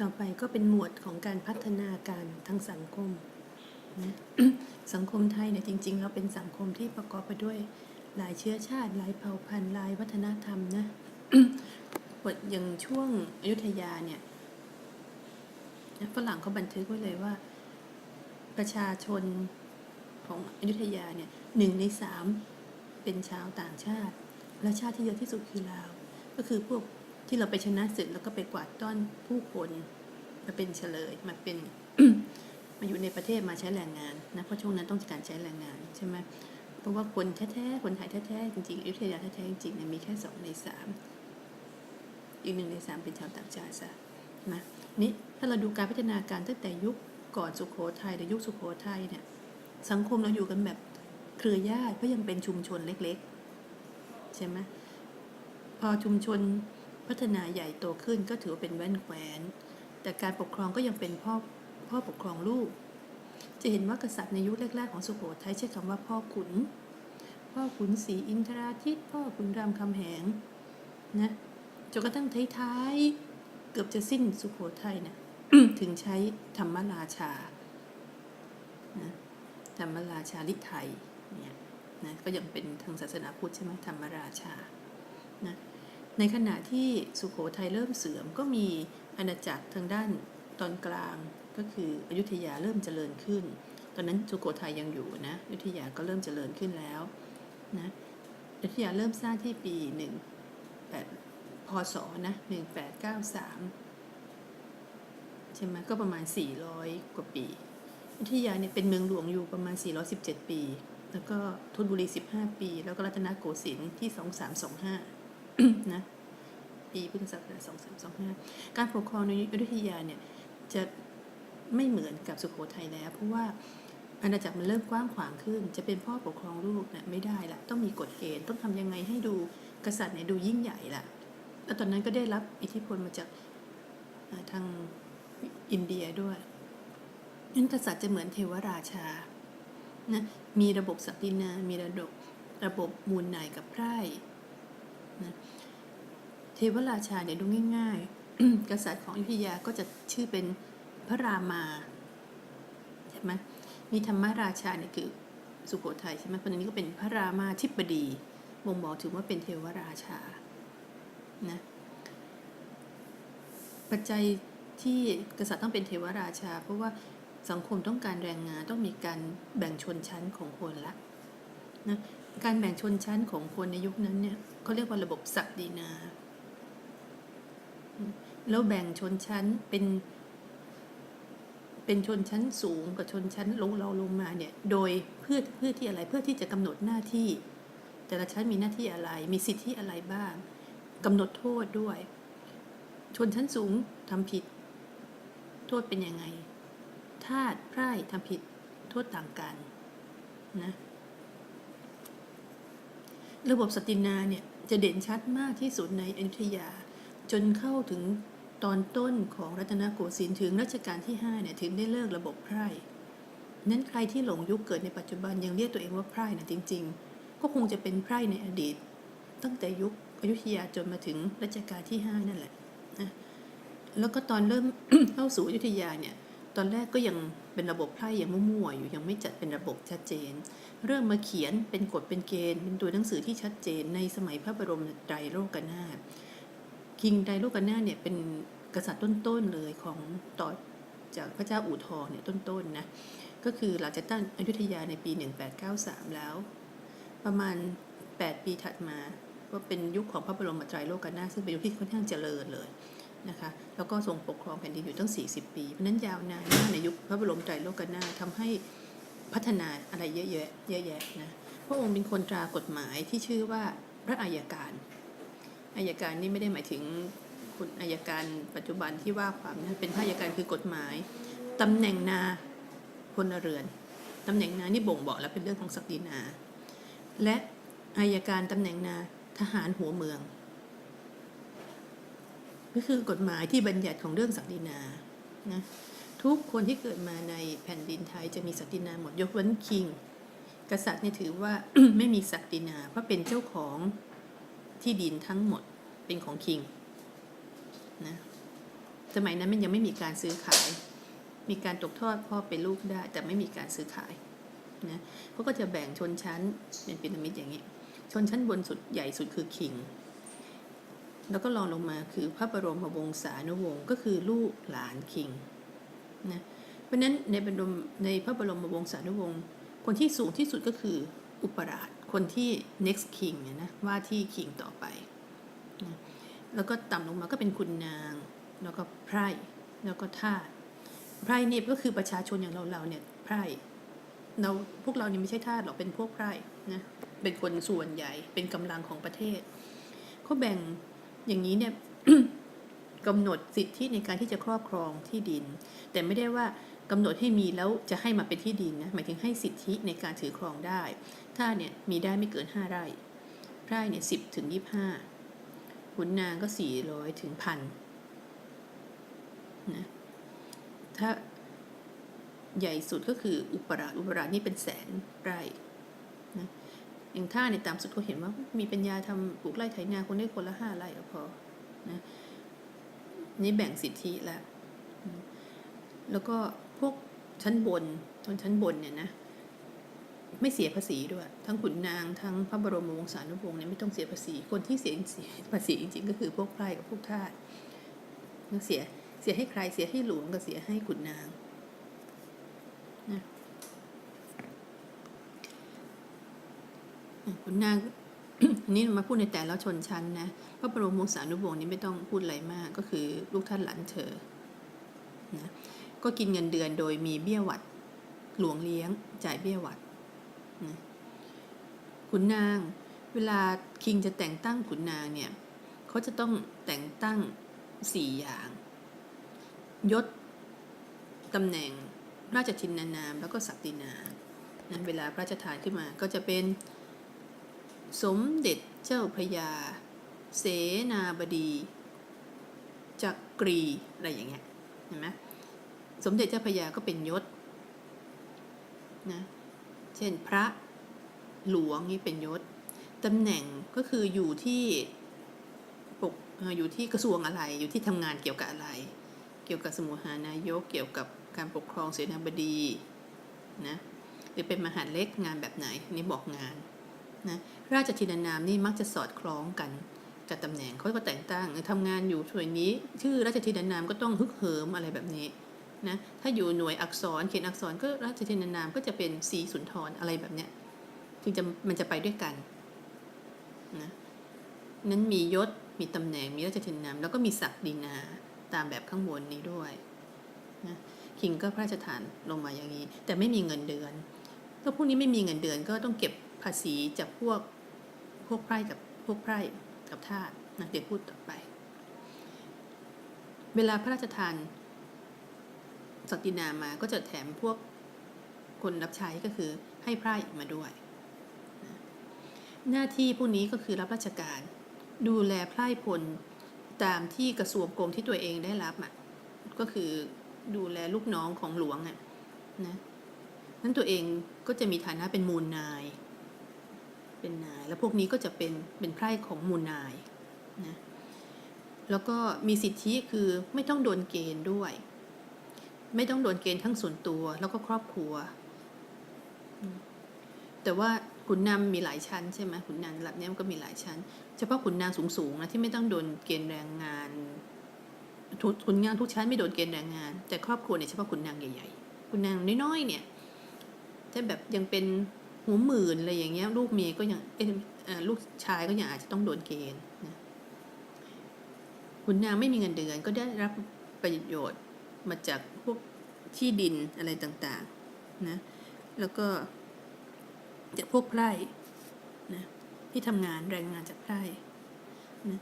ต่อไปก็เป็นหมวดของการพัฒนาการทางสังคมนะสังคมไทยเนี่ยจริงๆเราเป็นสังคมที่ประกอบไปด้วยหลายเชื้อชาติหลายเผ่าพันธุ์หลายวัฒนธรรมนะอย่างช่วงอยุธยาเนี่ยฝรั่งเขาบันทึกไว้เลยว่า ประชาชนของอยุธยาเนี่ยหนึ่งในสามเป็นชาวต่างชาติ และชาติที่เยอะที่สุดคือลาว ก็คือพวก ที่เราไปชนะศึกแล้วก็ไปกวาดต้อนผู้คนมาเป็นเฉลยมาเป็นมาอยู่ในประเทศมาใช้แรงงานนะเพราะช่วงนั้นต้องการใช้แรงงานใช่ไหมเพราะว่าคนแท้ๆคนไทยแท้ๆจริงๆอยุธยาแท้ๆจริงๆเนี่ยมีแค่สองในสามอีกหนึ่งในสามเป็นชาวต่างชาติซะนะนี่ถ้าเราดูการพัฒนาการตั้งแต่ยุคก่อนสุโขทัยหรือยุคสุโขทัยเนี่ยสังคมเราอยู่กันแบบเครือญาติเพราะยังเป็นชุมชนเล็กๆ ใช่ไหมพอชุมชน พัฒนาใหญ่โตขึ้นก็ถือว่าเป็นแว่นแคว้น แต่การปกครองก็ยังเป็นพ่อพ่อปกครองลูก จะเห็นว่ากษัตริย์ในยุคแรกๆของสุโขทัยใช้คำว่าพ่อขุน พ่อขุนศรีอินทราทิตพ่อขุนรามคำแหงนะจนกระทั่งท้ายๆเกือบจะสิ้นสุโขทัยเนี่ยถึงใช้ธรรมราชานะธรรมราชาลิไทยเนี่ยนะก็ยังเป็นทางศาสนาพุทธใช่ไหมธรรมราชานะ ในขณะที่สุโขทัยเริ่มเสื่อมก็มีอาณาจักรทางด้านตอนกลางก็คืออยุธยาเริ่มเจริญขึ้น ตอนนั้นสุโขทัยยังอยู่นะอยุธยาก็เริ่มเจริญขึ้นแล้วนะอยุธยาเริ่มสร้างที่ปีหนึ่งแปดพศนะหนึ่งแปดเก้าสามใช่ไหมก็ประมาณสี่ร้อยกว่าปีอยุธยาเนี่ยเป็นเมืองหลวงอยู่ประมาณ 417 ปี แล้วก็ธนบุรี 15 ปี แล้วก็รัตนโกสินทร์ที่ 2325 นะปีพุทธศักราช2325 การปกครองในอยุธยาเนี่ยจะไม่เหมือนกับสุโขทัยแล้ว เพราะว่าอาณาจักรมันเริ่มกว้างขวางขึ้น จะเป็นพ่อปกครองลูกนะไม่ได้ละต้องมีกฎเกณฑ์ต้องทำยังไงให้ดูกษัตริย์เนี่ยดูยิ่งใหญ่ละแล้วตอนนั้นก็ได้รับอิทธิพลมาจากทางอินเดียด้วยนั้นกษัตริย์จะเหมือนเทวราชานะมีระบบศักดินา มีระบบระบบมูลนายกับไพร่ นะเทวราชาเนี่ยดูง่าย ๆ กษัตริย์ของอยุธยาก็จะชื่อเป็นพระรามาใช่ไหมมีธรรมราชาเนี่ยคือสุโขทัยใช่ไหมเพราะนั้ก็เป็นพระรามาธิบดีบ่งบอกถึงว่าเป็นเทวราชานะปัจจัยที่กษัตริย์ต้องเป็นเทวราชา เพราะว่าสังคมต้องการแรงงานต้องมีการแบ่งชนชั้นของคนละนะ การแบ่งชนชั้นของคนในยุคนั้นเนี่ยเขาเรียกว่าระบบศักดินา แล้วแบ่งชนชั้นเป็นเป็นชนชั้นสูงกับชนชั้นลงเราลงมาเนี่ย โดยเพื่อเพื่อที่อะไรเพื่อที่จะกำหนดหน้าที่ แต่ละชั้นมีหน้าที่อะไร มีสิทธิอะไรบ้างกำหนดโทษด้วย ชนชั้นสูงทำผิด โทษเป็นยังไงทาสไพร่ทำผิดโทษต่างกันนะ ระบบสตินาเนี่ยจะเด่นชัดมากที่สุดในอยุธยา จนเข้าถึงตอนต้นของรัตนโกสินทร์ถึงรัชกาลที่5เนี่ยถึงได้เลิกระบบไพร่นั้นใครที่หลงยุคเกิดในปัจจุบันยังเรียกตัวเองว่าไพร่นะจริง ๆ ก็คงจะเป็นไพร่ในอดีต ตั้งแต่ยุคอยุธยาจนมาถึงรัชกาลที่ 5 นั่นแหละนะแล้วก็ตอนเริ่มเข้าสู่อยุธยาเนี่ย ตอนแรกก็ยังเป็นระบบไพ่ยังมั่วๆอยู่ยังไม่จัดเป็นระบบชัดเจน เริ่มมาเขียนเป็นกฎเป็นเกณฑ์ เป็นตัวหนังสือที่ชัดเจน ในสมัยพระบรมไตรโลกนาถคิงไตรโลกนาถเนี่ยเป็นกษัตริย์ต้นๆเลยของต่อจากพระเจ้าอู่ทองเนี่ยต้นๆนะก็คือหลังจากตั้งอยุธยาในปี 1893 แล้ว ประมาณ 8 ปีถัดมา ก็เป็นยุคของพระบรมไตรโลกนาถซึ่งเป็นยุคที่ค่อนข้างเจริญเลย นะคะ แล้วก็ทรงปกครองแผ่นดินอยู่ตั้ง 40 ปี เพราะนั้นยาวนานมากในยุคพระบรมไตรโลกนาถทำให้พัฒนาอะไรเยอะแยะเยอะแยะนะ พระองค์เป็นคนตรากฎหมายที่ชื่อว่าพระอัยการอัยการนี่ไม่ได้หมายถึงคุณอัยการปัจจุบันที่ว่าความนะเป็นพระอัยการคือกฎหมายตำแหน่งนาพลเรือนตำแหน่งนานี่บ่งบอกแล้วเป็นเรื่องของศักดินา และอัยการตำแหน่งนาทหารหัวเมือง ก็คือกฎหมายที่บัญญัติของเรื่องศักดินานะทุกคนที่เกิดมาในแผ่นดินไทยจะมีศักดินาหมดยกเว้นคิง กษัตริย์เนี่ยถือว่า ไม่มีศักดินา เพราะเป็นเจ้าของที่ดินทั้งหมดเป็นของคิงนะสมัยนั้นมันยังไม่มีการซื้อขาย มีการตกทอดพ่อเป็นลูกได้ แต่ไม่มีการซื้อขายนะเขาก็จะแบ่งชนชั้นเป็นพีระมิดอย่างนี้ ชนชั้นบนสุดใหญ่สุดคือคิง แล้วก็รองลงมาคือพระบรมวงศานุวงศ์ก็คือลูกหลานคิงนะเพราะนั้นในบรมในพระบรมวงศานุวงศ์คนที่สูงที่สุดก็คืออุปราชคนที่ next king เนี่ยนะว่าที่ king ต่อไปนะแล้วก็ต่ำลงมาก็เป็นคุณนาง แล้วก็ไพร่แล้วก็ทาสไพร่เนี่ยก็คือประชาชนอย่างเราเราเนี่ยไพร่เราพวกเราเนี่ยไม่ใช่ทาสหรอกเป็นพวกไพร่นะเป็นคนส่วนใหญ่เป็นกำลังของประเทศเขาแบ่ง อย่างนี้เนี่ยกำหนดสิทธิในการที่จะครอบครองที่ดิน แต่ไม่ได้ว่ากำหนดให้มีแล้วจะให้มาเป็นที่ดินนะหมายถึงให้สิทธิในการถือครองได้ ถ้าเนี่ยมีได้ไม่เกินห้าไร่ ไร่เนี่ยสิบถึงยี่ห้าขุนนางก็สี่ร้อยถึงพันนะถ้าใหญ่สุดก็คืออุปราชอุปราชนี่เป็นแสนไร่ อย่างท่าในยตามสุดก็เห็นว่ามีปัญญาทำปลูกไร่ไถนาคนได้คนละห้าไร่ก็พอนะนี่แบ่งสิทธิแล้วแล้วก็พวกชั้นบนชนชั้นบนเนี่ยนะไม่เสียภาษีด้วย ทั้งขุนนางทั้งพระบรมวงศานุวงศ์เนี่ยไม่ต้องเสียภาษี คนที่เสียเสียภาษีจริงๆ ก็คือพวกไพร่กับพวกทาสเสียเสียให้ใครเสียให้หลวงก็เสียให้ขุนนางนะ ขุนนางอันนี้มาพูดในแต่ละชนชั้นนะพระบรมวงศานุวงศ์นี่ไม่ต้องพูดอะไรมาก ก็คือลูกท่านหลานเธอนะก็กินเงินเดือนโดยมีเบี้ยวัด หลวงเลี้ยงจ่ายเบี้ยวัดนะขุนนาง เวลาคิงจะแต่งตั้งขุนนางเนี่ยเขาจะต้องแต่งตั้งสี่อย่าง ยศตำแหน่งราชทินานาม แล้วก็ศักดินานะเวลาพระราชทานขึ้นมาก็จะเป็น สมเด็จเจ้าพระยา เสนาบดี จักรีอะไรอย่างเงี้ยเห็นไหมสมเด็จเจ้าพระยาก็เป็นยศนะเช่นพระหลวงนี่เป็นยศตำแหน่งก็คืออยู่ที่ปกเอ่อยู่ที่กระทรวงอะไร อยู่ที่ทำงานเกี่ยวกับอะไร เกี่ยวกับสมุหานายก เกี่ยวกับการปกครองเสนาบดีนะหรือเป็นมหาดเล็กงานแบบไหนนี่บอกงาน นะราชทินานามนี่มักจะสอดคล้องกันกับตำแหน่งเขาก็แต่งตั้งทำงานอยู่ส่วนนี้ ชื่อราชทินานามก็ต้องฮึกเหิมอะไรแบบนี้นะถ้าอยู่หน่วยอักษรเขียนอักษรก็ราชทินานามก็จะเป็นสีสุนทรอะไรแบบเนี้ยถึงจะมันจะไปด้วยกันนะนั้นมียศมีตำแหน่งมีราชทินานามแล้วก็มีศักดินาตามแบบข้างบนนี้ด้วยนะคิงก็พระราชทานลงมาอย่างนี้ แต่ไม่มีเงินเดือนถ้าพวกนี้ไม่มีเงินเดือนก็ต้องเก็บ ภาษีจากพวกพวกไพร่กับพวกไพร่กับทาสนะเดี๋ยวพูดต่อไป เวลาพระราชทานศักดินามาก็จะแถมพวกคนรับใช้ก็คือให้ไพร่มาด้วย หน้าที่พวกนี้ก็คือรับราชการ ดูแลไพร่พลตามที่กระทรวงกรมที่ตัวเองได้รับอะก็คือดูแลลูกน้องของหลวงอะนะนั้นตัวเองก็จะมีฐานะเป็นมูลนาย เป็นนาย แล้วพวกนี้ก็จะเป็นเป็นไพร่ของมูลนายนะแล้วก็มีสิทธิคือไม่ต้องโดนเกณฑ์ด้วย ไม่ต้องโดนเกณฑ์ทั้งส่วนตัวแล้วก็ครอบครัว แต่ว่าขุนนางมีหลายชั้นใช่ไหมขุนนางระดับนี้มันก็มีหลายชั้น เฉพาะขุนนางสูงๆนะที่ไม่ต้องโดนเกณฑ์แรงงานขุนนางทุกชั้นไม่โดนเกณฑ์แรงงาน แต่ครอบครัวเนี่ยเฉพาะขุนนางใหญ่ๆขุนนางน้อยๆเนี่ยถ้าแบบยังเป็น หัวหมื่นอะไรอย่างเงี้ย ลูกเมียก็ยังเออลูกชายก็ยังอาจจะต้องโดนเกณฑ์นะขุนนางไม่มีเงินเดือนก็ได้รับประโยชน์มาจากพวกที่ดินอะไรต่างๆนะแล้วก็จากพวกไพร่นะที่ทำงานแรงงานจากไพร่